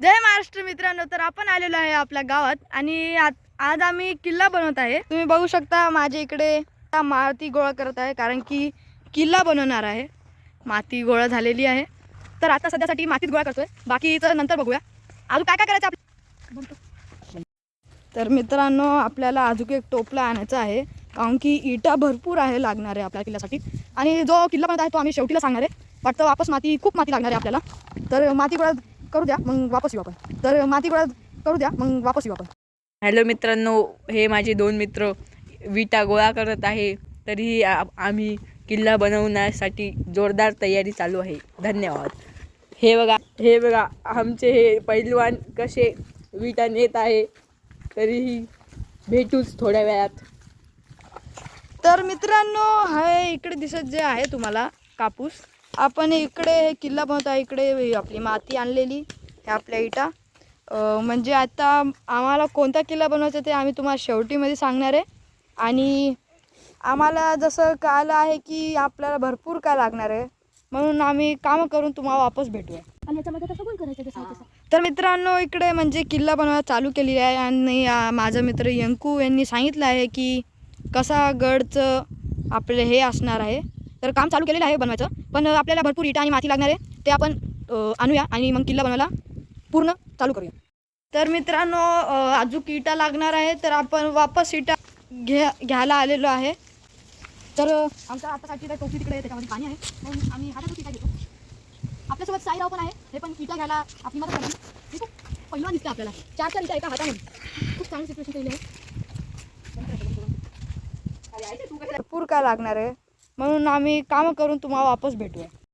जय महाराष्ट्र मित्रांनो तर आपण आलेलो आहे आपल्या गावात आणि आज आम्ही किल्ला बनवत आहे. तुम्ही बघू शकता माझ्या इकडे आता माती गोळा करत आहे कारण की किल्ला बनवणार आहे. माती गोळा झालेली आहे. तर आता सध्यासाठी मातीच गोळा करतोय. बाकीचं नंतर बघूया. अजून काय काय करायचं आपलं तर मित्रांनो आपल्याला अजून एक टोपला आणायचा आहे कारण की इटा भरपूर आहे लागणार आहे आपल्या किल्ल्यासाठी. आणि जो किल्ला बनत आहे तो आम्ही शेवटीला सांगणार आहे. वाटतं वापस माती खूप माती लागणार आहे आपल्याला. तर माती गोळा करू द्या मग वापस येऊ आपण. तर माती गोळा करू द्या मग वापस येऊ आपण. हॅलो मित्रांनो हे माझे दोन मित्र विटा गोळा करत आहे. तरीही आम्ही किल्ला बनवण्यासाठी जोरदार तयारी चालू आहे. धन्यवाद. हे बघा हे बघा आमचे हे पैलवान कसे विटा नेत आहे. तरीही भेटूच थोड्या वेळात. तर मित्रांनो हे इकडे दिसत जे आहे तुम्हाला कापूस. आपण इकडे हे किल्ला बनवत इकडे आपली माती आणलेली हे आपल्या इटा. म्हणजे आता आम्हाला कोणता किल्ला बनवायचा ते आम्ही तुम्हाला शेवटीमध्ये सांगणार आहे. आणि आम्हाला जसं कळलं आहे की आपल्याला भरपूर काय लागणार आहे म्हणून आम्ही कामं करून तुम्हाला वापस भेटूया. आणि याच्यामध्ये कसं पण करायचं तसं तसं तर मित्रांनो इकडे म्हणजे किल्ला बनवायला चालू केलेली आहे आणि माझा मित्र यंकू यांनी सांगितलं आहे की कसा गडचं आपले हे असणार आहे. तर काम चालू केलेलं आहे बनवायचं. पण आपल्याला भरपूर इटा आणि माती लागणार आहे. ते आपण आणूया आणि मग किल्ला बनवायला पूर्ण चालू करूया. तर मित्रांनो अ, अजून इटा लागणार आहे. तर आपण वापस इटा घ्या घ्यायला आलेलो आहे. तर अ, आमचा आता साठी टोपी तिकडे आहे त्याच्यामध्ये पाणी आहे. म्हणून आम्ही हातात इटा घेतो. आपल्यासोबत साईराव पण आहे. हे पण इटा घ्यायला आपली मदत करते हे खूप पहिला दिसते आपल्याला. चार चार इटा एका हातामध्ये. खूप चांगली सिच्युएशन केली आहे. भरपूर काय लागणार आहे. म्हणून आम्ही कामं करून तुम्हाला वापस भेटूया.